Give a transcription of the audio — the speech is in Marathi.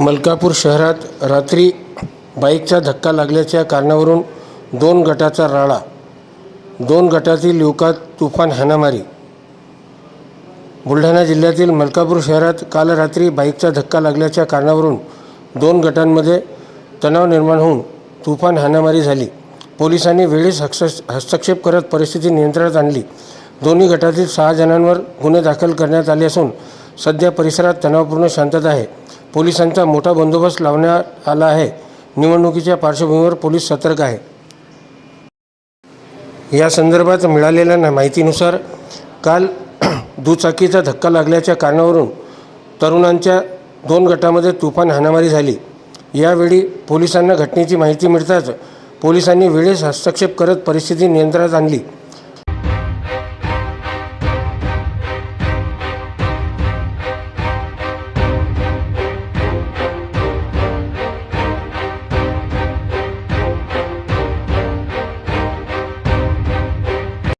मलकापूर शहरात रात्री बाईकचा धक्का लागल्याच्या कारणावरून दोन गटाचा राळा दोन गटातील युवकात तुफान हाणामारी. बुलढाणा जिल्ह्यातील मलकापूर शहरात काल रात्री बाईकचा धक्का लागल्याच्या कारणावरून दोन गटांमध्ये तणाव निर्माण होऊन तुफान हाणामारी झाली. पोलिसांनी वेळीच हक्ष हस्तक्षेप करत परिस्थिती नियंत्रणात आणली. दोन्ही गटातील सहा जणांवर गुन्हे दाखल करण्यात आले असून सध्या परिसरात तणावपूर्ण शांतता आहे. पोलिसांचा मोठा बंदोबस्त लावण्यात आला आहे. निवडणुकीच्या पार्श्वभूमीवर पोलीस सतर्क आहे. या संदर्भात मिळालेल्या ना- माहितीनुसार काल दुचाकीचा धक्का लागल्याच्या कारणावरून तरुणांच्या दोन गटामध्ये तुफान हाणामारी झाली. यावेळी पोलिसांना घटनेची माहिती मिळताच पोलिसांनी वेळेस हस्तक्षेप करत परिस्थिती नियंत्रणात आणली.